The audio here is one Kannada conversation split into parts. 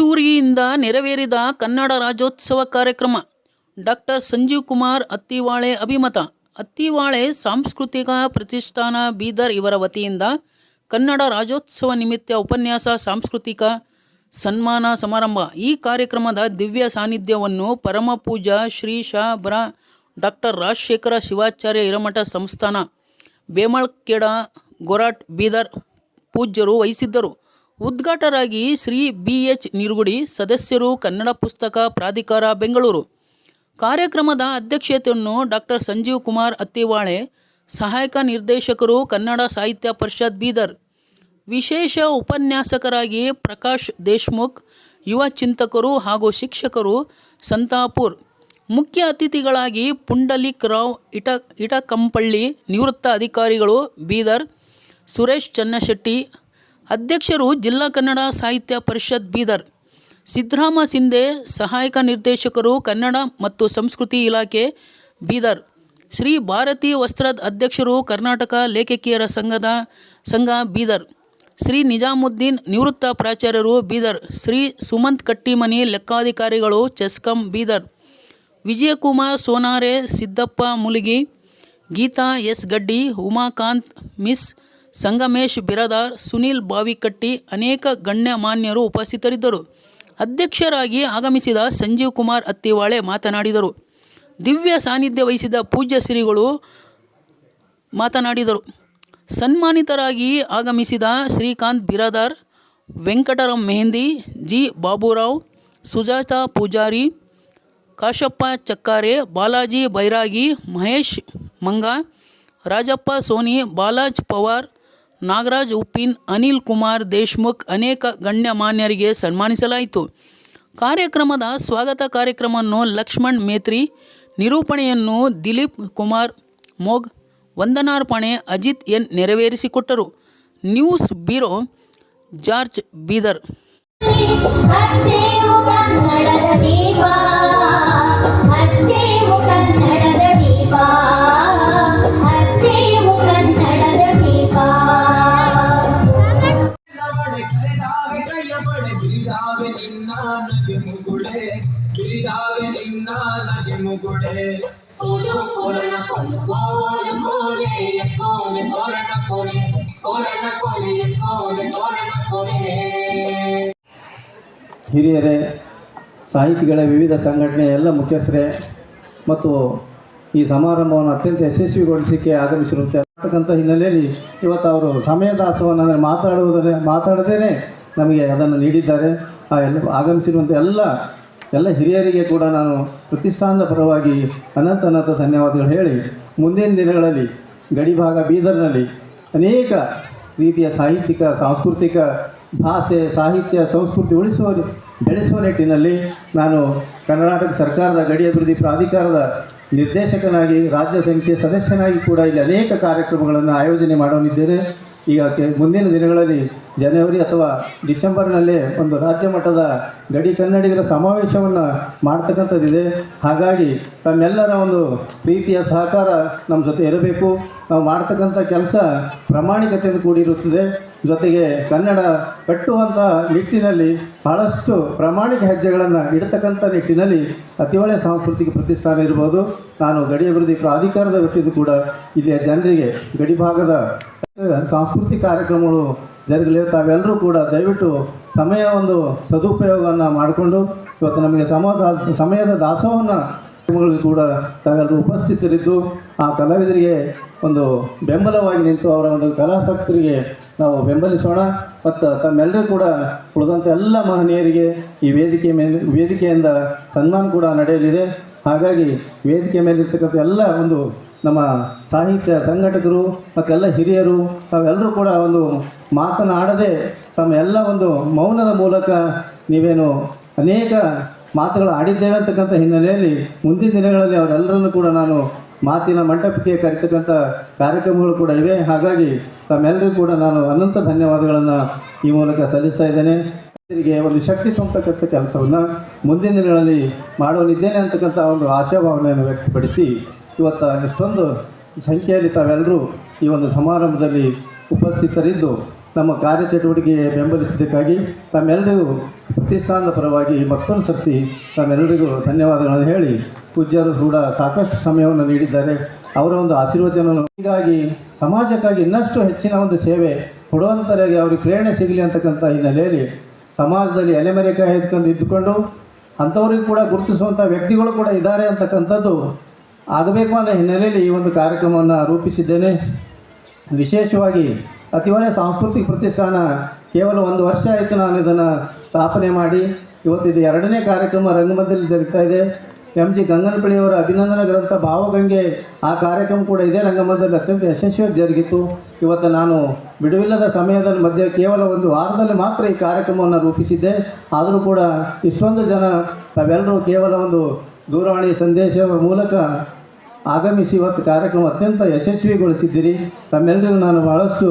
ಅದ್ದೂರಿಯಿಂದ ನೆರವೇರಿದ ಕನ್ನಡ ರಾಜ್ಯೋತ್ಸವ ಕಾರ್ಯಕ್ರಮ. ಡಾಕ್ಟರ್ ಸಂಜೀವ್ ಕುಮಾರ್ ಅತ್ತಿವಾಳೆ ಅಭಿಮತ. ಅತ್ತಿವಾಳೆ ಸಾಂಸ್ಕೃತಿಕ ಪ್ರತಿಷ್ಠಾನ ಬೀದರ್ ಇವರ ವತಿಯಿಂದ ಕನ್ನಡ ರಾಜ್ಯೋತ್ಸವ ನಿಮಿತ್ತ ಉಪನ್ಯಾಸ ಸಾಂಸ್ಕೃತಿಕ ಸನ್ಮಾನ ಸಮಾರಂಭ. ಈ ಕಾರ್ಯಕ್ರಮದ ದಿವ್ಯ ಸಾನ್ನಿಧ್ಯವನ್ನು ಪರಮ ಪೂಜಾ ಶ್ರೀ ಶಾ ಬರ ಡಾಕ್ಟರ್ ರಾಜಶೇಖರ ಶಿವಾಚಾರ್ಯ ಹಿರಮಠ ಸಂಸ್ಥಾನ ಬೇಮಳ್ಕೇಡ ಗೊರಾಟ್ ಬೀದರ್ ಪೂಜ್ಯರು ವಹಿಸಿದ್ದರು. ಉದ್ಘಾಟಕರಾಗಿ ಶ್ರೀ ಬಿ ಎಚ್ ನಿರುಗುಡಿ ಸದಸ್ಯರು ಕನ್ನಡ ಪುಸ್ತಕ ಪ್ರಾಧಿಕಾರ ಬೆಂಗಳೂರು. ಕಾರ್ಯಕ್ರಮದ ಅಧ್ಯಕ್ಷತೆಯನ್ನು ಡಾಕ್ಟರ್ ಸಂಜೀವ್ ಕುಮಾರ್ ಅತ್ತಿವಾಳೆ, ಸಹಾಯಕ ನಿರ್ದೇಶಕರು ಕನ್ನಡ ಸಾಹಿತ್ಯ ಪರಿಷತ್ ಬೀದರ್, ವಿಶೇಷ ಉಪನ್ಯಾಸಕರಾಗಿ ಪ್ರಕಾಶ್ ದೇಶ್ಮುಖ್, ಯುವ ಚಿಂತಕರು ಹಾಗೂ ಶಿಕ್ಷಕರು ಸಂತಾಪುರ್, ಮುಖ್ಯ ಅತಿಥಿಗಳಾಗಿ ಪುಂಡಲಿಕ್ ರಾವ್, ಇಟ, ಇಟಕಂಪಳ್ಳಿ ನಿವೃತ್ತ ಅಧಿಕಾರಿಗಳು ಬೀದರ್, ಸುರೇಶ್ ಚನ್ನಶೆಟ್ಟಿ ಅಧ್ಯಕ್ಷರು ಜಿಲ್ಲಾ ಕನ್ನಡ ಸಾಹಿತ್ಯ ಪರಿಷತ್ ಬೀದರ್. ಸಿದ್ದರಾಮ ಸಿಂಧೆ, ಸಹಾಯಕ ನಿರ್ದೇಶಕರು ಕನ್ನಡ ಮತ್ತು ಸಂಸ್ಕೃತಿ ಇಲಾಖೆ ಬೀದರ್. ಶ್ರೀ ಭಾರತಿ ವಸ್ತ್ರದ ಅಧ್ಯಕ್ಷರು ಕರ್ನಾಟಕ ಲೇಖಕಿಯರ ಸಂಘದ ಸಂಘ ಬೀದರ್. ಶ್ರೀ ನಿಜಾಮುದ್ದೀನ್ ನಿವೃತ್ತ ಪ್ರಾಚಾರ್ಯರು ಬೀದರ್. ಶ್ರೀ ಸುಮಂತ್ ಕಟ್ಟಿಮನಿ ಲೆಕ್ಕಾಧಿಕಾರಿಗಳು ಚೆಸ್ಕಂ ಬೀದರ್. ವಿಜಯಕುಮಾರ್ ಸೋನಾರೆ, ಸಿದ್ದಪ್ಪ ಮುಲಗಿ, ಗೀತಾ ಎಸ್ ಗಡ್ಡಿ, ಉಮಾಕಾಂತ್, ಮಿಸ್ ಸಂಗಮೇಶ್ ಬಿರದಾರ್, ಸುನೀಲ್ ಬಾವಿಕಟ್ಟಿ ಅನೇಕ ಗಣ್ಯಮಾನ್ಯರು ಉಪಸ್ಥಿತರಿದ್ದರು. ಅಧ್ಯಕ್ಷರಾಗಿ ಆಗಮಿಸಿದ ಸಂಜೀವ್ ಕುಮಾರ್ ಅತ್ತಿವಾಳೆ ಮಾತನಾಡಿದರು. ದಿವ್ಯ ಸಾನ್ನಿಧ್ಯ ವಹಿಸಿದ ಪೂಜ್ಯ ಶ್ರೀಗಳು ಮಾತನಾಡಿದರು. ಸನ್ಮಾನಿತರಾಗಿ ಆಗಮಿಸಿದ ಶ್ರೀಕಾಂತ್ ಬಿರಾದಾರ್ ವೆಂಕಟರಾಮ್ ಮೆಹಂದಿ, ಜಿ ಬಾಬುರಾವ್, ಸುಜಾತಾ ಪೂಜಾರಿ, ಕಾಶಪ್ಪ ಚಕ್ಕಾರೆ, ಬಾಲಾಜಿ ಬೈರಾಗಿ, ಮಹೇಶ್ ಮಂಗ, ರಾಜಪ್ಪ ಸೋನಿ, ಬಾಲಾಜ್ ಪವಾರ್ ನಾಗರಾಜ್, ಉಪ್ಪಿನ್, ಅನಿಲ್ ಕುಮಾರ್, ದೇಶ್ಮುಖ್ ಅನೇಕ ಗಣ್ಯಮಾನ್ಯರಿಗೆ ಸನ್ಮಾನಿಸಲಾಯಿತು. ಕಾರ್ಯಕ್ರಮದ ಸ್ವಾಗತ ಕಾರ್ಯಕ್ರಮವನ್ನು ಲಕ್ಷ್ಮಣ್ ಮೇತ್ರಿ, ನಿರೂಪಣೆಯನ್ನು ದಿಲೀಪ್ ಕುಮಾರ್, ಮೋಗ್ ವಂದನಾರ್ಪಣೆ Ajit N ನೆರವೇರಿಸಿಕೊಟ್ಟರು. News bureau, George Bidar. ದೀಪ ಬಿರಿದಾವೆ ನಿನ್ನ ನಗೆ ಮುಗುಡೆ ಬಿರಿದಾವೆ ನಿನ್ನ ನಗೆ ಮುಗುಡೆ. ಕೋಲು ಕೋಲನ ಕೋಲು ಕೋಲು ಕೋಲೆ ಕೋಲೆ ಕೋಲನ ಕೋಲೆ ಕೋಲನ ಕೋಲೆ ಕೋಲೆ ಕೋಲನ ಕೋಲೆ. ಹಿರಿಯರೇ ಸಾಹಿತಿಗಳ ವಿವಿಧ ಸಂಘಟನೆ ಎಲ್ಲ ಮುಖ್ಯಸ್ಥರೇ ಮತ್ತು ಈ ಸಮಾರಂಭವನ್ನು ಅತ್ಯಂತ ಯಶಸ್ವಿಗೊಳಿಸಿಕೆ ಆಗಮಿಸಿರುತ್ತೆ ಅಂತಕ್ಕಂಥ ಹಿನ್ನೆಲೆಯಲ್ಲಿ ಇವತ್ತು ಅವರು ಸಮಯ ದಾಸವನ್ನು ಅಂದರೆ ಮಾತಾಡುವುದರ ಮಾತಾಡದೇ ನಮಗೆ ಅದನ್ನು ನೀಡಿದ್ದಾರೆ. ಆ ಎಲ್ಲ ಆಗಮಿಸಿರುವಂಥ ಎಲ್ಲ ಎಲ್ಲ ಹಿರಿಯರಿಗೆ ಕೂಡ ನಾನು ಪ್ರತಿಷ್ಠಾನದ ಪರವಾಗಿ ಅನಂತ ಅನಂತ ಧನ್ಯವಾದಗಳು ಹೇಳಿ, ಮುಂದಿನ ದಿನಗಳಲ್ಲಿ ಗಡಿಭಾಗ ಬೀದರ್ನಲ್ಲಿ ಅನೇಕ ರೀತಿಯ ಸಾಹಿತ್ಯಿಕ, ಸಾಂಸ್ಕೃತಿಕ ಭಾಷೆ, ಸಾಹಿತ್ಯ ಸಂಸ್ಕೃತಿ ಉಳಿಸುವ, ಬೆಳೆಸುವ ನಿಟ್ಟಿನಲ್ಲಿ ನಾನು ಕರ್ನಾಟಕ ಸರ್ಕಾರದ ಗಡಿ ಅಭಿವೃದ್ಧಿ ಪ್ರಾಧಿಕಾರದ ನಿರ್ದೇಶಕನಾಗಿ, ರಾಜ್ಯ ಸಮಿತಿಯ ಸದಸ್ಯನಾಗಿ ಕೂಡ ಇಲ್ಲಿ ಅನೇಕ ಕಾರ್ಯಕ್ರಮಗಳನ್ನು ಆಯೋಜನೆ ಮಾಡೋನಿದ್ದೇನೆ ಈಗ ಮುಂದಿನ ದಿನಗಳಲ್ಲಿ ಜನವರಿ ಅಥವಾ ಡಿಸೆಂಬರ್ನಲ್ಲೇ ಒಂದು ರಾಜ್ಯ ಮಟ್ಟದ ಗಡಿ ಕನ್ನಡಿಗರ ಸಮಾವೇಶವನ್ನು ಮಾಡ್ತಕ್ಕಂಥದ್ದಿದೆ. ಹಾಗಾಗಿ ತಮ್ಮೆಲ್ಲರ ಒಂದು ಪ್ರೀತಿಯ ಸಹಕಾರ ನಮ್ಮ ಜೊತೆ ಇರಬೇಕು. ನಾವು ಮಾಡ್ತಕ್ಕಂಥ ಕೆಲಸ ಪ್ರಾಮಾಣಿಕತೆಯಿಂದ ಕೂಡಿರುತ್ತದೆ. ಜೊತೆಗೆ ಕನ್ನಡ ಕಟ್ಟುವಂಥ ನಿಟ್ಟಿನಲ್ಲಿ ಬಹಳಷ್ಟು ಪ್ರಾಮಾಣಿಕ ಹೆಜ್ಜೆಗಳನ್ನು ಇಡತಕ್ಕಂಥ ನಿಟ್ಟಿನಲ್ಲಿ ಅತಿವಳೆ ಸಾಂಸ್ಕೃತಿಕ ಪ್ರತಿಷ್ಠಾನ ಇರ್ಬೋದು. ನಾನು ಗಡಿ ಅಭಿವೃದ್ಧಿ ಪ್ರಾಧಿಕಾರದ ವತಿಯಿಂದ ಕೂಡ ಇಲ್ಲಿಯ ಜನರಿಗೆ ಗಡಿ ಭಾಗದ ಸಾಂಸ್ಕೃತಿಕ ಕಾರ್ಯಕ್ರಮಗಳು ಜರುಗಲಿ ತಾವೆಲ್ಲರೂ ಕೂಡ ದಯವಿಟ್ಟು ಸಮಯ ಒಂದು ಸದುಪಯೋಗವನ್ನು ಮಾಡಿಕೊಂಡು ಇವತ್ತು ನಮಗೆ ಸಮ ಸಮಯದ ದಾಸೋಹವನ್ನು ಕೂಡ ತಾವೆಲ್ಲರೂ ಉಪಸ್ಥಿತರಿದ್ದು ಆ ಕಲಾವಿದರಿಗೆ ಒಂದು ಬೆಂಬಲವಾಗಿ ನಿಂತು ಅವರ ಒಂದು ಕಲಾಸಕ್ತರಿಗೆ ನಾವು ಬೆಂಬಲಿಸೋಣ. ಮತ್ತು ತಮ್ಮೆಲ್ಲರೂ ಕೂಡ ಉಳಿದಂಥ ಎಲ್ಲ ಮಹನೀಯರಿಗೆ ಈ ವೇದಿಕೆ ಮೇಲೆ, ವೇದಿಕೆಯಿಂದ ಸನ್ಮಾನ ಕೂಡ ನಡೆಯಲಿದೆ. ಹಾಗಾಗಿ ವೇದಿಕೆ ಮೇಲಿರ್ತಕ್ಕಂಥ ಎಲ್ಲ ಒಂದು ನಮ್ಮ ಸಾಹಿತ್ಯ ಸಂಘಟಕರು ಮತ್ತೆಲ್ಲ ಹಿರಿಯರು ತಾವೆಲ್ಲರೂ ಕೂಡ ಒಂದು ಮಾತನಾಡದೆ ತಮ್ಮ ಎಲ್ಲ ಒಂದು ಮೌನದ ಮೂಲಕ ನೀವೇನು ಅನೇಕ ಮಾತುಗಳು ಆಡಿದ್ದೇವೆ ಅಂತಕ್ಕಂಥ ಹಿನ್ನೆಲೆಯಲ್ಲಿ ಮುಂದಿನ ದಿನಗಳಲ್ಲಿ ಅವರೆಲ್ಲರನ್ನು ಕೂಡ ನಾನು ಮಾತಿನ ಮಂಟಪಕ್ಕೆ ಕರಿತಕ್ಕಂಥ ಕಾರ್ಯಕ್ರಮಗಳು ಕೂಡ ಇವೆ. ಹಾಗಾಗಿ ತಮ್ಮೆಲ್ಲರಿಗೂ ಕೂಡ ನಾನು ಅನಂತ ಧನ್ಯವಾದಗಳನ್ನು ಈ ಮೂಲಕ ಸಲ್ಲಿಸ್ತಾ ಇದ್ದೇನೆ. ಇವರಿಗೆ ಒಂದು ಶಕ್ತಿ ತುಂಬತಕ್ಕಂಥ ಕೆಲಸವನ್ನು ಮುಂದಿನ ದಿನಗಳಲ್ಲಿ ಮಾಡೋನಿದ್ದೇನೆ ಅಂತಕ್ಕಂಥ ಒಂದು ಆಶಾಭಾವನೆಯನ್ನು ವ್ಯಕ್ತಪಡಿಸಿ ಇವತ್ತು ಎಷ್ಟೊಂದು ಸಂಖ್ಯೆಯಲ್ಲಿ ತಾವೆಲ್ಲರೂ ಈ ಒಂದು ಸಮಾರಂಭದಲ್ಲಿ ಉಪಸ್ಥಿತರಿದ್ದು ನಮ್ಮ ಕಾರ್ಯಚಟುವಟಿಕೆ ಬೆಂಬಲಿಸಿದ್ದಕ್ಕಾಗಿ ತಮ್ಮೆಲ್ಲರಿಗೂ ಪ್ರತಿಷ್ಠಾನದ ಪರವಾಗಿ ಮತ್ತೊಂದು ಸರ್ತಿ ತಮ್ಮೆಲ್ಲರಿಗೂ ಧನ್ಯವಾದಗಳನ್ನು ಹೇಳಿ ಪೂಜ್ಯರು ಕೂಡ ಸಾಕಷ್ಟು ಸಮಯವನ್ನು ನೀಡಿದ್ದಾರೆ. ಅವರ ಒಂದು ಆಶೀರ್ವಚನ ಹೀಗಾಗಿ ಸಮಾಜಕ್ಕಾಗಿ ಇನ್ನಷ್ಟು ಹೆಚ್ಚಿನ ಒಂದು ಸೇವೆ ಕೊಡುವಂಥರಾಗಿ ಅವ್ರಿಗೆ ಪ್ರೇರಣೆ ಸಿಗಲಿ ಅಂತಕ್ಕಂಥ ಹಿನ್ನೆಲೆಯಲ್ಲಿ ಸಮಾಜದಲ್ಲಿ ಎಲೆಮೆರೆಕಾಯಿ ಎತ್ಕೊಂಡು ಇದ್ದುಕೊಂಡು ಅಂಥವ್ರಿಗೆ ಕೂಡ ಗುರುತಿಸುವಂಥ ವ್ಯಕ್ತಿಗಳು ಕೂಡ ಇದ್ದಾರೆ ಅಂತಕ್ಕಂಥದ್ದು ಆಗಬೇಕು ಅನ್ನೋ ಹಿನ್ನೆಲೆಯಲ್ಲಿ ಈ ಒಂದು ಕಾರ್ಯಕ್ರಮವನ್ನು ರೂಪಿಸಿದ್ದೇನೆ. ವಿಶೇಷವಾಗಿ ಅತಿ ಒಳ್ಳೆಯ ಸಾಂಸ್ಕೃತಿಕ ಪ್ರತಿಷ್ಠಾನ ಕೇವಲ ಒಂದು ವರ್ಷ ಆಯಿತು ನಾನು ಇದನ್ನು ಸ್ಥಾಪನೆ ಮಾಡಿ. ಇವತ್ತಿದು ಎರಡನೇ ಕಾರ್ಯಕ್ರಮ ರಂಗಮಂದಿರಲ್ಲಿ ಜರುಗ್ತಾ ಇದೆ. ಎಂ ಜಿ ಗಂಗನಪಳ್ಳಿಯವರ ಅಭಿನಂದನಾ ಗ್ರಂಥ ಭಾವಗಂಗೆ ಆ ಕಾರ್ಯಕ್ರಮ ಕೂಡ ಇದೇ ರಂಗಮಂದಿರದಲ್ಲಿ ಅತ್ಯಂತ ಯಶಸ್ವಿಯಾಗಿ ಜರುಗಿತು. ಇವತ್ತು ನಾನು ಬಿಡುವಿಲ್ಲದ ಸಮಯದ ಮಧ್ಯೆ ಕೇವಲ ಒಂದು ವಾರದಲ್ಲಿ ಮಾತ್ರ ಈ ಕಾರ್ಯಕ್ರಮವನ್ನು ರೂಪಿಸಿದ್ದೆ. ಆದರೂ ಕೂಡ ಇಷ್ಟೊಂದು ಜನ ತಾವೆಲ್ಲರೂ ಕೇವಲ ಒಂದು ದೂರವಾಣಿ ಸಂದೇಶ ಮೂಲಕ ಆಗಮಿಸಿ ಇವತ್ತು ಕಾರ್ಯಕ್ರಮ ಅತ್ಯಂತ ಯಶಸ್ವಿಗೊಳಿಸಿದ್ದೀರಿ. ತಮ್ಮೆಲ್ಲರಿಗೂ ನಾನು ಬಹಳಷ್ಟು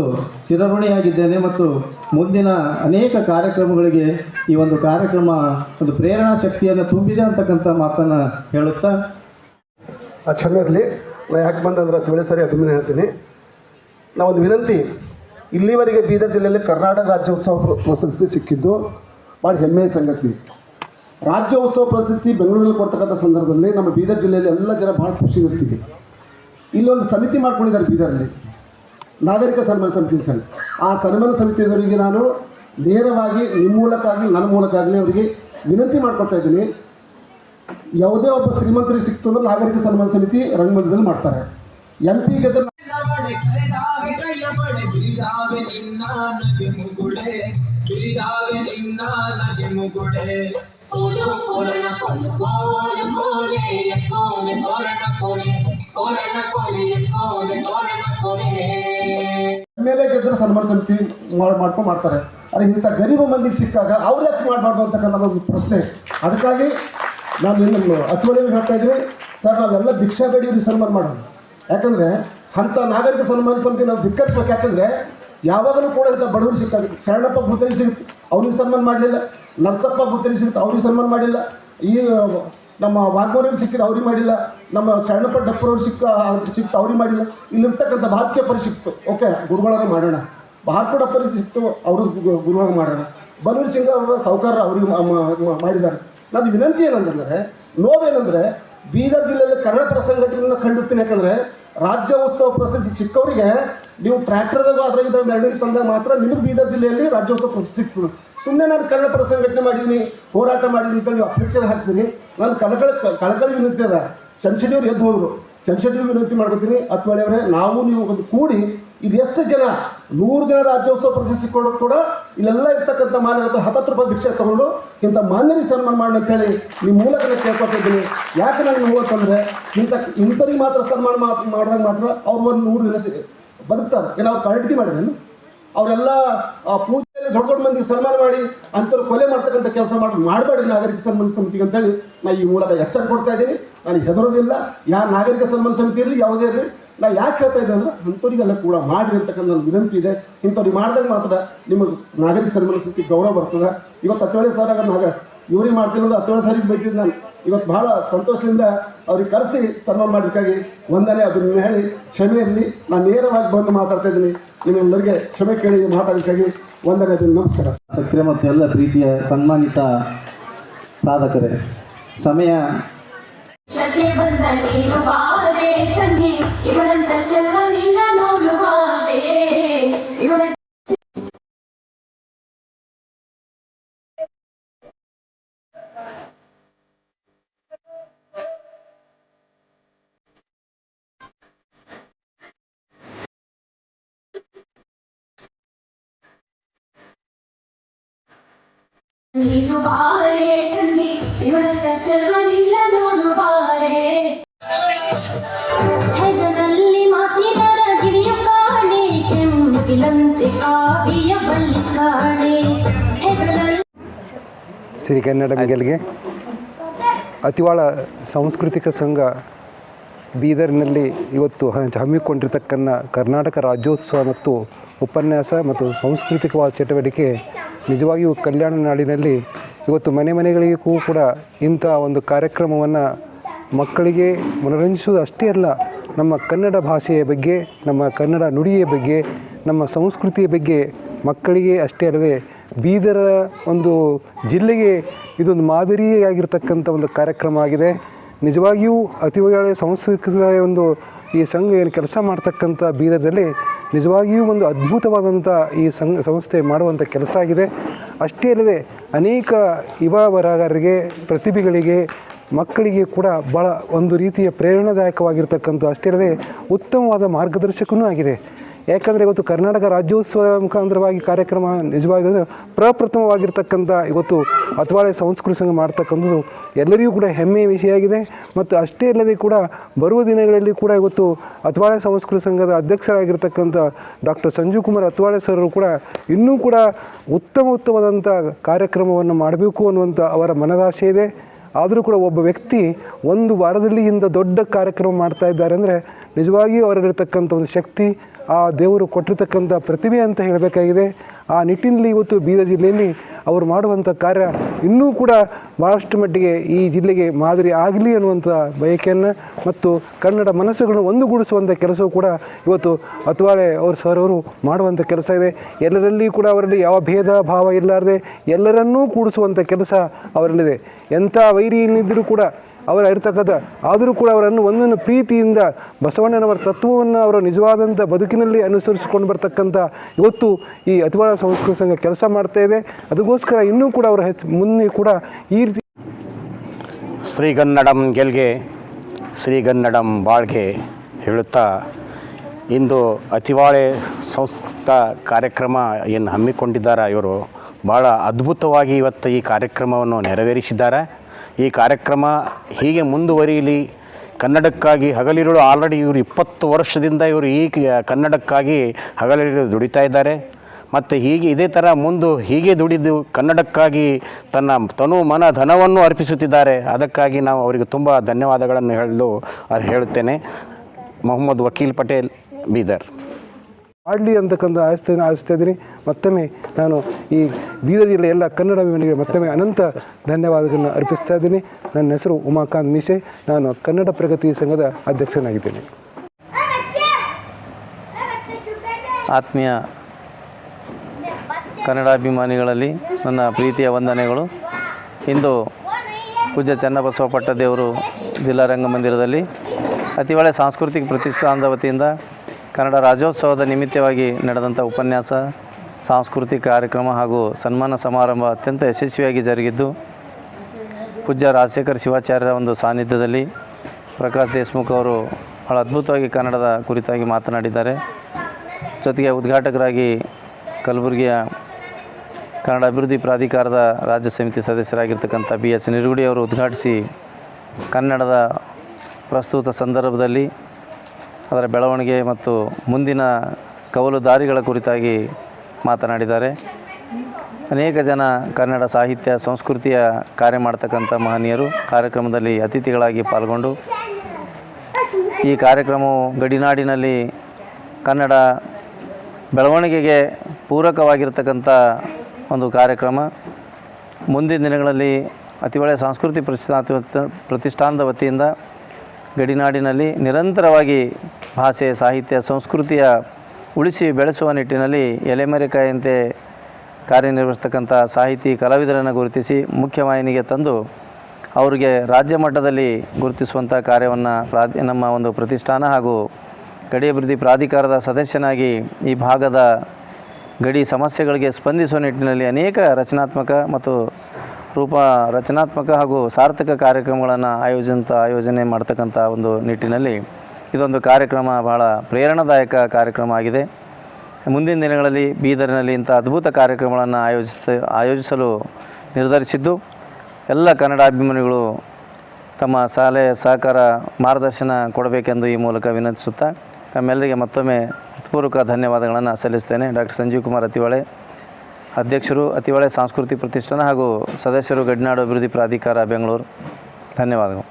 ಚಿರಋಣಿಯಾಗಿದ್ದೇನೆ ಮತ್ತು ಮುಂದಿನ ಅನೇಕ ಕಾರ್ಯಕ್ರಮಗಳಿಗೆ ಈ ಒಂದು ಕಾರ್ಯಕ್ರಮ ಒಂದು ಪ್ರೇರಣಾ ಶಕ್ತಿಯನ್ನು ತುಂಬಿದೆ ಅಂತಕ್ಕಂಥ ಮಾತನ್ನು ಹೇಳುತ್ತಾ. ಇರಲಿ. ನಾ ಯಾಕೆ ಬಂದಂದ್ರೆ ತಿಳಿ ಸರಿ ಅಭಿನಂದನೆ ಹೇಳ್ತೀನಿ. ಒಂದು ವಿನಂತಿ, ಇಲ್ಲಿವರೆಗೆ ಬೀದರ್ ಜಿಲ್ಲೆಯಲ್ಲಿ ಕರ್ನಾಟಕ ರಾಜ್ಯೋತ್ಸವ ಪ್ರಶಸ್ತಿ ಸಿಕ್ಕಿದ್ದು ಭಾಳ ಹೆಮ್ಮೆಯ ಸಂಗತಿ. ರಾಜ್ಯೋತ್ಸವ ಪ್ರಶಸ್ತಿ ಬೆಂಗಳೂರಲ್ಲಿ ಕೊಡ್ತಕ್ಕಂಥ ಸಂದರ್ಭದಲ್ಲಿ ನಮ್ಮ ಬೀದರ್ ಜಿಲ್ಲೆಯಲ್ಲಿ ಎಲ್ಲ ಜನ ಭಾಳ ಖುಷಿ ಇರ್ತೀವಿ ಇಲ್ಲೊಂದು ಸಮಿತಿ ಮಾಡ್ಕೊಂಡಿದ್ದಾರೆ ಬೀದರಲ್ಲಿ ನಾಗರಿಕ ಸನ್ಮಾನ ಸಮಿತಿ ಅಂತ ಆ ಸನ್ಮಾನ ಸಮಿತಿಯವರಿಗೆ ನಾನು ನೇರವಾಗಿ ನಿಮ್ಮ ಮೂಲಕ ಆಗಲಿ ನನ್ನ ಮೂಲಕ ಆಗಲಿ ಅವರಿಗೆ ವಿನಂತಿ ಮಾಡ್ಕೊಳ್ತಾ ಇದ್ದೀನಿ. ಯಾವುದೇ ಒಬ್ಬ ಶ್ರೀಮಂತರಿಗೆ ಸಿಕ್ತು ಅಂದ್ರೆ ನಾಗರಿಕ ಸನ್ಮಾನ ಸಮಿತಿ ರಂಗಮಂದಿರದಲ್ಲಿ ಮಾಡ್ತಾರೆ. ಎಂ ಪಿ ಗೆದ್ರೆ ಬಿರಿದಾವೆ ನಿನ್ನ ನಗೆ ಮುಗುಡೆ ಎ ಗೆದ್ದರೆ ಸನ್ಮಾನ ಸಮಿತಿ ಮಾಡ್ ಮಾಡ್ಕೊಂಡು ಮಾಡ್ತಾರೆ. ಆದರೆ ಇಂಥ ಗರೀಬ ಮಂದಿಗೆ ಸಿಕ್ಕಾಗ ಅವ್ರು ಯಾಕೆ ಮಾಡಬಾರ್ದು ಅಂತಕ್ಕಂಥ ಒಂದು ಪ್ರಶ್ನೆ. ಅದಕ್ಕಾಗಿ ನಾನು ನಿಮ್ಮ ಹತ್ತುವರೆಗೆ ಹೇಳ್ತಾ ಇದ್ದೀನಿ. ಸರ್, ನಾವೆಲ್ಲ ಭಿಕ್ಷಾ ಬೇಡಿಯವ್ರಿಗೆ ಸನ್ಮಾನ ಮಾಡೋಣ ಯಾಕಂದರೆ ಅಂಥ ನಾಗರಿಕ ಸನ್ಮಾನ ಸಮಿತಿ ನಾವು ಧಿಕ್ಕರಿಸ್ಬೇಕು. ಯಾಕಂದರೆ ಯಾವಾಗಲೂ ಕೂಡ ಇಂಥ ಬಡವರು ಸಿಕ್ಕಾಗ ಶರಣಪ್ಪ ಬುದ್ಧರಿಗೆ ಸಿಗುತ್ತೆ. ಅವ್ರಿಗೆ ಸನ್ಮಾನ ಮಾಡಲಿಲ್ಲ. ನರಸಪ್ಪ ಬುತ್ತರಿ ಸಿಗುತ್ತೆ ಅವ್ರಿಗೆ ಸನ್ಮಾನ ಮಾಡಿಲ್ಲ. ಈ ನಮ್ಮ ವಾಗ್ಮೋರಿಗೆ ಸಿಕ್ಕಿದ್ದು ಅವ್ರಿಗೆ ಮಾಡಿಲ್ಲ. ನಮ್ಮ ಶರಣಪ್ಪ ಡಪ್ಪರವ್ರು ಸಿಕ್ಕ ಸಿಕ್ತು ಅವ್ರಿಗೆ ಮಾಡಿಲ್ಲ. ಇಲ್ಲಿರ್ತಕ್ಕಂಥ ಭಾಗ್ಯ ಪರಿ ಸಿಕ್ತು. ಓಕೆ ಗುರುಗಳರ ಮಾಡೋಣ. ಭಾರತ ಡಪ್ಪರಿ ಸಿಕ್ತು, ಅವರು ಗುರುವಾಗ ಮಾಡೋಣ. ಬಲೂರು ಸಿಂಗ್ ಅವರ ಸಾಹುಕಾರ ಅವ್ರಿಗೆ ಮಾಡಿದ್ದಾರೆ. ನಂದು ವಿನಂತಿ ಏನಂತಂದರೆ, ನೋವೇನೆಂದರೆ, ಬೀದರ್ ಜಿಲ್ಲೆಯಲ್ಲಿ ಕನ್ನಡ ಪರ ಸಂಘಟನೆಯನ್ನು ಖಂಡಿಸ್ತೀನಿ. ಯಾಕಂದರೆ ರಾಜ್ಯೋತ್ಸವ ಪ್ರಶಸ್ತಿ ಸಿಕ್ಕವರಿಗೆ, ನೀವು ಟ್ರ್ಯಾಕ್ಟರ್ದಾಗ ಅದ್ರ ಇದರ ಮೆರವಣಿಗೆ ತಂದಾಗ ಮಾತ್ರ ನಿಮಗೆ ಬೀದರ್ ಜಿಲ್ಲೆಯಲ್ಲಿ ರಾಜ್ಯೋತ್ಸವ ಪ್ರಶಸ್ತಿ ಸಿಗ್ತದೆ ಸುಮ್ಮನೆ ನಾನು ಕನ್ನಡಪರ ಸಂಘಟನೆ ಮಾಡಿದ್ದೀನಿ, ಹೋರಾಟ ಮಾಡಿದ್ದೀನಿ ಅಂತ ನೀವು ಅಪೇಕ್ಷೆ ಹಾಕ್ತೀನಿ. ನಾನು ಕಳಕಳ ಕಳಕಳಿ ವಿನಂತಿ ಅದ. ಚಂದ್ರಶೆಟ್ಟಿಯವ್ರು ಎದ್ದು ಹೋದರು. ಚಂದ್ರಶೆಟ್ಟಿ ವಿನಂತಿ ಮಾಡ್ಕೊತೀನಿ. ಅವರೇ, ನಾವು ನೀವು ಒಂದು ಕೂಡಿ ಇದು ಎಷ್ಟು ಜನ? ನೂರು ಜನ ರಾಜ್ಯೋತ್ಸವ ಪ್ರಶಸ್ತಿ ಕೊಡೋದು ಕೂಡ ಇಲ್ಲೆಲ್ಲ ಇರ್ತಕ್ಕಂಥ ಮಾನ್ಯರ ಹತ್ರ ಹತ್ತತ್ತು ರೂಪಾಯಿ ಭಿಕ್ಷೆ ತಗೊಂಡು ಇಂಥ ಮಾನ್ಯರಿಗೆ ಸನ್ಮಾನ ಮಾಡೋಣ ಅಂತೇಳಿ ನಿಮ್ಮ ಮೂಲಕ ನಾನು ಕೇಳ್ಕೊತಿದ್ದೀನಿ ಯಾಕೆ ನನಗೆ ಇಂಥ ಇಂಥವ್ರಿಗೆ ಮಾತ್ರ ಸನ್ಮಾನ ಮಾಡಿದಾಗ ಮಾತ್ರ ಅವ್ರು ಒಂದು ನೂರು ದಿನ ಬದುಕ್ತಾರೆ. ಏನೋ ಅವ್ರು ಮಾಡಿದ್ರೇನು? ಮಾಡಿರೇನು ಅವರೆಲ್ಲ, ಆ ಪೂಜೆಯಲ್ಲಿ ದೊಡ್ಡ ದೊಡ್ಡ ಮಂದಿಗೆ ಸನ್ಮಾನ ಮಾಡಿ ಅಂಥವ್ರು ಕೊಲೆ ಮಾಡ್ತಕ್ಕಂಥ ಕೆಲಸ ಮಾಡಿ, ಮಾಡಬೇಡ್ರಿ ನಾಗರಿಕ ಸನ್ಮಾನ ಸಮಿತಿಗೆ ಅಂತೇಳಿ ನಾನು ಈ ಮೂಲಕ ಎಚ್ಚರ ಕೊಡ್ತಾ ಇದ್ದೀನಿ. ನಾನು ಹೆದರೋದಿಲ್ಲ. ಯಾವ ನಾಗರಿಕ ಸನ್ಮಾನ ಸಮಿತಿ ಇರಲಿ, ಯಾವುದೇ ಇರಲಿ, ನಾ ಯಾಕೆ ಹೇಳ್ತಾ ಇದ್ದೆ ಅಂದ್ರೆ ಅಂಥವ್ರಿಗೆಲ್ಲ ಕೂಡ ಮಾಡಿರಿ ಅಂತಕ್ಕಂಥ ನನ್ನ ವಿನಂತಿ ಇದೆ. ಇಂಥವ್ರಿಗೆ ಮಾಡಿದಾಗ ಮಾತ್ರ ನಿಮಗೆ ನಾಗರಿಕ ಸನ್ಮಾನ ಸಮಿತಿ ಗೌರವ ಬರ್ತದೆ. ಇವತ್ತು ಹತ್ತೇಳೆ ಸಾವಿರ ನಾಗ ಇವ್ರಿಗೆ ಮಾಡ್ತಿರೋದು ಅಂದ್ರೆ ಹತ್ತೇಳು ಸಾವಿರ ಬೈತಿದ್ದು ನಾನು. ಇವತ್ತು ಬಹಳ ಸಂತೋಷದಿಂದ ಅವ್ರಿಗೆ ಕರೆಸಿ ಸನ್ಮಾನ ಮಾಡೋದಕ್ಕಾಗಿ ವಂದನೆ ಅದನ್ನು ಹೇಳಿ ಕ್ಷಮೆ ಇರಲಿ ನಾನು ನೇರವಾಗಿ ಬಂದು ಮಾತಾಡ್ತಾ ಇದ್ದೀನಿ. ನಿಮ್ಮೆಲ್ಲರಿಗೆ ಕ್ಷಮೆ ಕೇಳಿ ಮಾತಾಡೋದಕ್ಕಾಗಿ ಒಂದನೇ ಅದನ್ನು ನಮಸ್ಕಾರ. ಸಕ್ರೆ ಮತ್ತು ಎಲ್ಲ ಪ್ರೀತಿಯ ಸನ್ಮಾನಿತ ಸಾಧಕರೇ ಸಮಯ ಬಂದ ನೀನು ಬಾರೆ ಅಲ್ಲಿ ಇವರ ಕಚ್ಚಲ್ವನಿಲ್ಲ ನೋಡು ಬಾರೆ. ಹೆಗಲಲ್ಲಿ ಮಾತಿನರ ಗಿರಿಯ ಕಾಣೆ ಕೆಂಪಿಲಂತೆ ಕಾವಿಯ ಬಲ್ಲಿ ಕಾಣೆ. ಶ್ರೀ ಕನ್ನಡ ಮಿಗೆಲ್ಗೆ ಅತಿವಾಳ ಸಾಂಸ್ಕೃತಿಕ ಸಂಘ ಬೀದರ್ನಲ್ಲಿ ಇವತ್ತು ಹಮ್ಮಿಕೊಂಡಿರ್ತಕ್ಕನ್ನ ಕರ್ನಾಟಕ ರಾಜ್ಯೋತ್ಸವ ಮತ್ತು ಉಪನ್ಯಾಸ ಮತ್ತು ಸಾಂಸ್ಕೃತಿಕವಾದ ಚಟುವಟಿಕೆ ನಿಜವಾಗಿಯೂ ಕಲ್ಯಾಣ ನಾಡಿನಲ್ಲಿ ಇವತ್ತು ಮನೆ ಮನೆಗಳಿಗೂ ಕೂಡ ಇಂಥ ಒಂದು ಕಾರ್ಯಕ್ರಮವನ್ನು ಮಕ್ಕಳಿಗೆ ಮನರಂಜಿಸುವುದು ಅಷ್ಟೇ ಅಲ್ಲ, ನಮ್ಮ ಕನ್ನಡ ಭಾಷೆಯ ಬಗ್ಗೆ, ನಮ್ಮ ಕನ್ನಡ ನುಡಿಯ ಬಗ್ಗೆ, ನಮ್ಮ ಸಂಸ್ಕೃತಿಯ ಬಗ್ಗೆ ಮಕ್ಕಳಿಗೆ ಅಷ್ಟೇ ಅಲ್ಲದೆ ಬೀದರ ಒಂದು ಜಿಲ್ಲೆಗೆ ಇದೊಂದು ಮಾದರಿಯಾಗಿರ್ತಕ್ಕಂಥ ಒಂದು ಕಾರ್ಯಕ್ರಮ ಆಗಿದೆ. ನಿಜವಾಗಿಯೂ ಅತಿ ಒಳ್ಳೆಯ ಸಾಂಸ್ಕೃತಿಕ ಒಂದು ಈ ಸಂಘ ಏನು ಕೆಲಸ ಮಾಡ್ತಕ್ಕಂಥ ಬೀದರ್ದಲ್ಲಿ ನಿಜವಾಗಿಯೂ ಒಂದು ಅದ್ಭುತವಾದಂಥ ಈ ಸಂಘ ಸಂಸ್ಥೆ ಮಾಡುವಂಥ ಕೆಲಸ ಆಗಿದೆ. ಅಷ್ಟೇ ಅಲ್ಲದೆ ಅನೇಕ ಯುವ ಬರಹಗಾರರಿಗೆ ಪ್ರತಿಭೆಗಳಿಗೆ, ಮಕ್ಕಳಿಗೆ ಕೂಡ ಭಾಳ ಒಂದು ರೀತಿಯ ಪ್ರೇರಣಾದಾಯಕವಾಗಿರ್ತಕ್ಕಂಥ ಅಷ್ಟೇ ಅಲ್ಲದೆ ಉತ್ತಮವಾದ ಮಾರ್ಗದರ್ಶಕನೂ ಆಗಿದೆ. ಯಾಕಂದರೆ ಇವತ್ತು ಕರ್ನಾಟಕ ರಾಜ್ಯೋತ್ಸವ ಮುಖಾಂತರವಾಗಿ ಕಾರ್ಯಕ್ರಮ ನಿಜವಾಗಿ ಪ್ರಪ್ರಥಮವಾಗಿರ್ತಕ್ಕಂಥ ಇವತ್ತು ಅಥವಾಳೆ ಸಂಸ್ಕೃತಿ ಸಂಘ ಮಾಡ್ತಕ್ಕಂಥದ್ದು ಎಲ್ಲರಿಗೂ ಕೂಡ ಹೆಮ್ಮೆಯ ವಿಷಯ ಆಗಿದೆ. ಮತ್ತು ಅಷ್ಟೇ ಅಲ್ಲದೆ ಕೂಡ ಬರುವ ದಿನಗಳಲ್ಲಿ ಕೂಡ ಇವತ್ತು ಅಥವಾಳೆ ಸಂಸ್ಕೃತಿ ಸಂಘದ ಅಧ್ಯಕ್ಷರಾಗಿರ್ತಕ್ಕಂಥ ಡಾಕ್ಟರ್ ಸಂಜೀವ್ ಕುಮಾರ್ ಅಥವಾಳೆ ಸರ್ ಕೂಡ ಇನ್ನೂ ಕೂಡ ಉತ್ತಮ ಉತ್ತಮವಾದಂಥ ಕಾರ್ಯಕ್ರಮವನ್ನು ಮಾಡಬೇಕು ಅನ್ನುವಂಥ ಅವರ ಮನದಾಸೆ ಇದೆ. ಆದರೂ ಕೂಡ ಒಬ್ಬ ವ್ಯಕ್ತಿ ಒಂದು ವಾರದಲ್ಲಿ ಇಂದ ದೊಡ್ಡ ಕಾರ್ಯಕ್ರಮ ಮಾಡ್ತಾ ಇದ್ದಾರೆ ಅಂದರೆ ನಿಜವಾಗಿಯೂ ಅವರಲ್ಲಿರ್ತಕ್ಕಂಥ ಒಂದು ಶಕ್ತಿ ಆ ದೇವರು ಕೊಟ್ಟಿರ್ತಕ್ಕಂಥ ಪ್ರತಿಭೆ ಅಂತ ಹೇಳಬೇಕಾಗಿದೆ. ಆ ನಿಟ್ಟಿನಲ್ಲಿ ಇವತ್ತು ಬೀದರ್ ಜಿಲ್ಲೆಯಲ್ಲಿ ಅವರು ಮಾಡುವಂಥ ಕಾರ್ಯ ಇನ್ನೂ ಕೂಡ ಭಾಳಷ್ಟು ಮಟ್ಟಿಗೆ ಈ ಜಿಲ್ಲೆಗೆ ಮಾದರಿ ಆಗಲಿ ಅನ್ನುವಂಥ ಬಯಕೆಯನ್ನು ಮತ್ತು ಕನ್ನಡ ಮನಸ್ಸುಗಳನ್ನು ಒಂದುಗೂಡಿಸುವಂಥ ಕೆಲಸವೂ ಕೂಡ ಇವತ್ತು ಅತ್ವಾಳೆ ಅವರು ಸರ್ ಅವರು ಮಾಡುವಂಥ ಕೆಲಸ ಇದೆ. ಎಲ್ಲರಲ್ಲಿ ಕೂಡ ಅವರಲ್ಲಿ ಯಾವ ಭೇದ ಭಾವ ಇಲ್ಲಾರದೆ ಎಲ್ಲರನ್ನೂ ಕೂಡಿಸುವಂಥ ಕೆಲಸ ಅವರಲ್ಲಿದೆ. ಎಂಥ ವೈರಿಯಲ್ಲಿದ್ದರೂ ಕೂಡ ಅವರ ಇರ್ತಕ್ಕಂಥ, ಆದರೂ ಕೂಡ ಅವರನ್ನು ಒಂದೊಂದು ಪ್ರೀತಿಯಿಂದ ಬಸವಣ್ಣನವರ ತತ್ವವನ್ನು ಅವರ ನಿಜವಾದಂಥ ಬದುಕಿನಲ್ಲಿ ಅನುಸರಿಸಿಕೊಂಡು ಬರ್ತಕ್ಕಂಥ ಇವತ್ತು ಈ ಅತಿವಾಳ ಸಂಸ್ಕೃತಿ ಸಂಘ ಕೆಲಸ ಮಾಡ್ತಾ ಇದೆ. ಅದಕ್ಕೋಸ್ಕರ ಇನ್ನೂ ಕೂಡ ಅವರ ಹೆಚ್ಚು ಮುಂದೆ ಕೂಡ ಈ ರೀತಿ ಶ್ರೀಗನ್ನಡಂ ಗೆಲ್ಗೆ, ಶ್ರೀಗನ್ನಡಂ ಬಾಳ್ಗೆ ಹೇಳುತ್ತಾ, ಇಂದು ಅತಿವಾಳೆ ಸಂಸ್ಕೃತ ಕಾರ್ಯಕ್ರಮ ಏನು ಹಮ್ಮಿಕೊಂಡಿದ್ದಾರೆ ಇವರು? ಭಾಳ ಅದ್ಭುತವಾಗಿ ಇವತ್ತು ಈ ಕಾರ್ಯಕ್ರಮವನ್ನು ನೆರವೇರಿಸಿದ್ದಾರೆ. ಈ ಕಾರ್ಯಕ್ರಮ ಹೀಗೆ ಮುಂದುವರಿಯಲಿ. ಕನ್ನಡಕ್ಕಾಗಿ ಹಗಲಿರುಳು ಆಲ್ರೆಡಿ ಇವರು ಇಪ್ಪತ್ತು ವರ್ಷದಿಂದ ಇವರು ಈ ಕನ್ನಡಕ್ಕಾಗಿ ಹಗಲಿರುಳು ದುಡಿತಾ ಇದ್ದಾರೆ. ಮತ್ತು ಹೀಗೆ ಇದೇ ಥರ ಮುಂದೆ ಹೀಗೆ ದುಡಿದು ಕನ್ನಡಕ್ಕಾಗಿ ತನ್ನ ತನು ಮನ ಧನವನ್ನು ಅರ್ಪಿಸುತ್ತಿದ್ದಾರೆ. ಅದಕ್ಕಾಗಿ ನಾವು ಅವರಿಗೆ ತುಂಬ ಧನ್ಯವಾದಗಳನ್ನು ಹೇಳಲು ಹೇಳುತ್ತೇನೆ. ಮೊಹಮ್ಮದ್ ವಕೀಲ್ ಪಟೇಲ್ ಬೀದರ್. ಮಾಡಲಿ ಅಂತಕ್ಕಂಥ ಆಸ್ತಿಯನ್ನು ಆಯಿಸ್ತಾ ಇದ್ದೀನಿ. ಮತ್ತೊಮ್ಮೆ ನಾನು ಈ ಬೀದರ್ ಎಲ್ಲ ಕನ್ನಡ ಅಭಿಮಾನಿಗೆ ಮತ್ತೊಮ್ಮೆ ಅನಂತ ಧನ್ಯವಾದಗಳನ್ನು ಅರ್ಪಿಸ್ತಾ ಇದ್ದೀನಿ. ನನ್ನ ಹೆಸರು ಉಮಾಕಾಂತ್ ಮೀಸೆ. ನಾನು ಕನ್ನಡ ಪ್ರಗತಿ ಸಂಘದ ಅಧ್ಯಕ್ಷನಾಗಿದ್ದೇನೆ. ಆತ್ಮೀಯ ಕನ್ನಡಾಭಿಮಾನಿಗಳಲ್ಲಿ ನನ್ನ ಪ್ರೀತಿಯ ವಂದನೆಗಳು. ಇಂದು ಪೂಜ್ಯ ಚನ್ನಬಸವ ಪಟ್ಟದೇವರು ಜಿಲ್ಲಾ ರಂಗಮಂದಿರದಲ್ಲಿ ಅತಿ ಒಳ್ಳೆಯ ಸಾಂಸ್ಕೃತಿಕ ಪ್ರತಿಷ್ಠಾನದ ವತಿಯಿಂದ ಕನ್ನಡ ರಾಜ್ಯೋತ್ಸವದ ನಿಮಿತ್ತವಾಗಿ ನಡೆದಂಥ ಉಪನ್ಯಾಸ, ಸಾಂಸ್ಕೃತಿಕ ಕಾರ್ಯಕ್ರಮ ಹಾಗೂ ಸನ್ಮಾನ ಸಮಾರಂಭ ಅತ್ಯಂತ ಯಶಸ್ವಿಯಾಗಿ ಜರುಗಿದ್ದು, ಪೂಜ್ಯ ರಾಜಶೇಖರ್ ಶಿವಾಚಾರ್ಯರ ಒಂದು ಸಾನ್ನಿಧ್ಯದಲ್ಲಿ ಪ್ರಕಾಶ್ ದೇಶ್ಮುಖ್ ಅವರು ಭಾಳ ಅದ್ಭುತವಾಗಿ ಕನ್ನಡದ ಕುರಿತಾಗಿ ಮಾತನಾಡಿದ್ದಾರೆ. ಜೊತೆಗೆ ಉದ್ಘಾಟಕರಾಗಿ ಕಲಬುರಗಿಯ ಕನ್ನಡ ಅಭಿವೃದ್ಧಿ ಪ್ರಾಧಿಕಾರದ ರಾಜ್ಯ ಸಮಿತಿ ಸದಸ್ಯರಾಗಿರ್ತಕ್ಕಂಥ ಬಿ ಎಚ್ ನಿರುಗುಡಿ ಅವರು ಉದ್ಘಾಟಿಸಿ ಕನ್ನಡದ ಪ್ರಸ್ತುತ ಸಂದರ್ಭದಲ್ಲಿ ಅದರ ಬೆಳವಣಿಗೆ ಮತ್ತು ಮುಂದಿನ ಕವಲು ದಾರಿಗಳ ಕುರಿತಾಗಿ ಮಾತನಾಡಿದ್ದಾರೆ. ಅನೇಕ ಜನ ಕನ್ನಡ ಸಾಹಿತ್ಯ, ಸಂಸ್ಕೃತಿಯ ಕಾರ್ಯ ಮಾಡ್ತಕ್ಕಂಥ ಮಹನೀಯರು ಕಾರ್ಯಕ್ರಮದಲ್ಲಿ ಅತಿಥಿಗಳಾಗಿ ಪಾಲ್ಗೊಂಡು, ಈ ಕಾರ್ಯಕ್ರಮವು ಗಡಿನಾಡಿನಲ್ಲಿ ಕನ್ನಡ ಬೆಳವಣಿಗೆಗೆ ಪೂರಕವಾಗಿರ್ತಕ್ಕಂಥ ಒಂದು ಕಾರ್ಯಕ್ರಮ. ಮುಂದಿನ ದಿನಗಳಲ್ಲಿ ಅತಿ ಒಳ್ಳೆಯ ಸಾಂಸ್ಕೃತಿಕ ಪ್ರತಿಷ್ಠಾನ ಪ್ರತಿಷ್ಠಾನದ ವತಿಯಿಂದ ಗಡಿನಾಡಿನಲ್ಲಿ ನಿರಂತರವಾಗಿ ಭಾಷೆ, ಸಾಹಿತ್ಯ, ಸಂಸ್ಕೃತಿಯ ಉಳಿಸಿ ಬೆಳೆಸುವ ನಿಟ್ಟಿನಲ್ಲಿ ಎಲೆಮರೆಕಾಯಿಯಂತೆ ಕಾರ್ಯನಿರ್ವಹಿಸ್ತಕ್ಕಂಥ ಸಾಹಿತಿ, ಕಲಾವಿದರನ್ನು ಗುರುತಿಸಿ ಮುಖ್ಯವಾಹಿನಿಗೆ ತಂದು ಅವರಿಗೆ ರಾಜ್ಯ ಮಟ್ಟದಲ್ಲಿ ಗುರುತಿಸುವಂಥ ಕಾರ್ಯವನ್ನು ನಮ್ಮ ಒಂದು ಪ್ರತಿಷ್ಠಾನ ಹಾಗೂ ಗಡಿ ಅಭಿವೃದ್ಧಿ ಪ್ರಾಧಿಕಾರದ ಸದಸ್ಯನಾಗಿ ಈ ಭಾಗದ ಗಡಿ ಸಮಸ್ಯೆಗಳಿಗೆ ಸ್ಪಂದಿಸುವ ನಿಟ್ಟಿನಲ್ಲಿ ಅನೇಕ ರಚನಾತ್ಮಕ ಮತ್ತು ರೂಪ ರಚನಾತ್ಮಕ ಹಾಗೂ ಸಾರ್ಥಕ ಕಾರ್ಯಕ್ರಮಗಳನ್ನು ಆಯೋಜಿತ ಆಯೋಜನೆ ಮಾಡ್ತಕ್ಕಂಥ ಒಂದು ನಿಟ್ಟಿನಲ್ಲಿ ಇದೊಂದು ಕಾರ್ಯಕ್ರಮ ಬಹಳ ಪ್ರೇರಣಾದಾಯಕ ಕಾರ್ಯಕ್ರಮ ಆಗಿದೆ. ಮುಂದಿನ ದಿನಗಳಲ್ಲಿ ಬೀದರ್ನಲ್ಲಿ ಇಂಥ ಅದ್ಭುತ ಕಾರ್ಯಕ್ರಮಗಳನ್ನು ಆಯೋಜಿಸ ಆಯೋಜಿಸಲು ನಿರ್ಧರಿಸಿದ್ದು ಎಲ್ಲ ಕನ್ನಡಾಭಿಮಾನಿಗಳು ತಮ್ಮ ಸಲಹೆ ಸಹಕಾರ ಮಾರ್ಗದರ್ಶನ ಕೊಡಬೇಕೆಂದು ಈ ಮೂಲಕ ವಿನಂತಿಸುತ್ತಾ ತಮ್ಮೆಲ್ಲರಿಗೆ ಮತ್ತೊಮ್ಮೆ ಹೃತ್ಪೂರ್ವಕ ಧನ್ಯವಾದಗಳನ್ನು ಸಲ್ಲಿಸ್ತೇನೆ. ಡಾಕ್ಟರ್ ಸಂಜೀವ್ ಕುಮಾರ್ ಅತಿವಳೆ ಅಧ್ಯಕ್ಷರು ಅತಿವಾಳೆ ಸಾಂಸ್ಕೃತಿಕ ಪ್ರತಿಷ್ಠಾನ ಹಾಗೂ ಸದಸ್ಯರು ಗಡಿನಾಡು ಅಭಿವೃದ್ಧಿ ಪ್ರಾಧಿಕಾರ ಬೆಂಗಳೂರು ಧನ್ಯವಾದಗಳು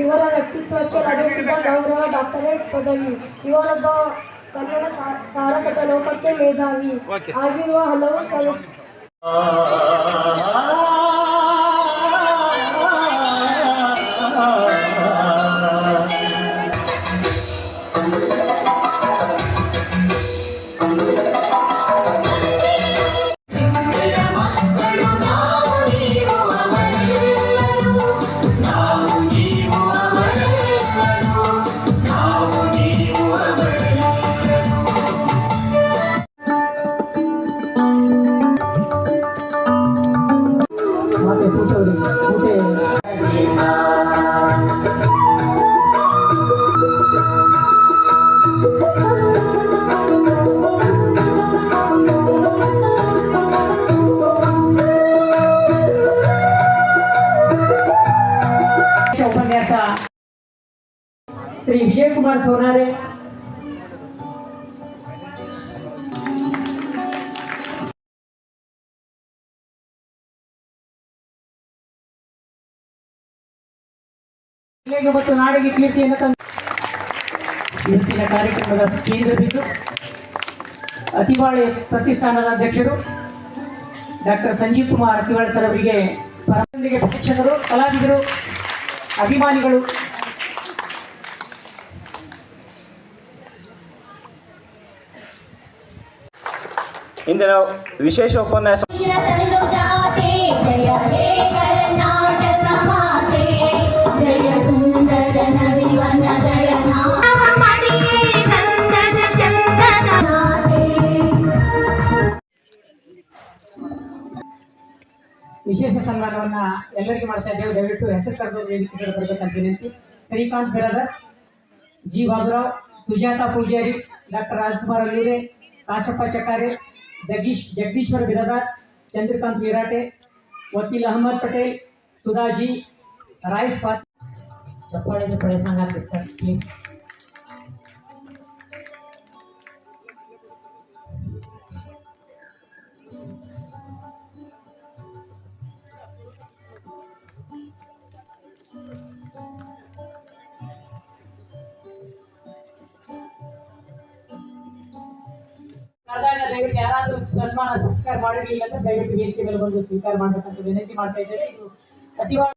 ಇವರ ವ್ಯಕ್ತಿತ್ವಕ್ಕೆ ಲಭಿಸಿದ ಗೌರವ ಡಾಕ್ಟರೇಟ್ ಪದವಿ ಇವರೊಬ್ಬ ಕನ್ನಡ ಸಾ- ಸಾರಸ್ವತ ಲೋಕಕ್ಕೆ ಮೇಧಾವಿ ಆಗಿರುವ ಹಲವು ಸದಸ್ಯ ಜಿಲ್ಲೆಗೆ ಮತ್ತು ನಾಡಿಗೆ ಕೀರ್ತಿಯನ್ನು ತಂದ ಇವತ್ತಿನ ಕಾರ್ಯಕ್ರಮದ ಕೇಂದ್ರ ಬಿಂದು ಅತಿವಾಳಿ ಪ್ರತಿಷ್ಠಾನದ ಅಧ್ಯಕ್ಷರು ಡಾಕ್ಟರ್ ಸಂಜೀವ್ ಕುಮಾರ್ ಅತಿವಾಳೆ ಸರ್ ಅವರಿಗೆ ಪರಮೊಂದಿಗೆ ಪ್ರೇಕ್ಷಕರು ಕಲಾವಿದರು ಅಭಿಮಾನಿಗಳು. ಇಂದಿನ ವಿಶೇಷ ಉಪನ್ಯಾಸ ಎಲ್ಲರಿಗೂ ಮಾಡ್ತಾ ಇದ್ದೇವೆ. ದಯವಿಟ್ಟು ಹೆಸರು ಕರೆದು ವೇದಿಕೆಗಳು ಬರಬೇಕಂತ ವಿನಂತಿ. ಶ್ರೀಕಾಂತ್ ಬಿರಾದರ್ ಜಿ. ಬಾಬುರಾವ್ ಸುಜಾತಾ ಪೂಜಾರಿ, ಡಾಕ್ಟರ್ ರಾಜ್ಕುಮಾರ್ ಅಲ್ಲೂರೆ, ಕಾಶಪ್ಪ ಚಕಾರೆ ಜಗದೀಶ್, ಜಗದೀಶ್ವರ ಬಿರಾದಾರ್ ಚಂದ್ರಕಾಂತ್ ವಿರಾಟೆ, ವಕೀಲ್ ಅಹಮದ್ ಪಟೇಲ್, ಸುಧಾಜಿ, ರಾಯ್ಸ್ ಫಾತ್ ಚಪ್ಪಾಳೆ ಚಪ್ಪಾಳೆ ಸಂಗಾತಿ ಸರ್ ಪ್ಲೀಸ್ ಸನ್ಮಾನ ಸ್ವೀಕಾರ ಮಾಡಿರಲಿಲ್ಲ ಅಂದ್ರೆ ದಯವಿಟ್ಟು ವೇದಿಕೆ ಮೇಲೆ ಬಂದು ಸ್ವೀಕಾರ ಮಾಡಬೇಕಂತ ವಿನಂತಿ ಮಾಡ್ತಾ ಇದ್ದೇವೆ. ಇದು ಅತಿವಾದ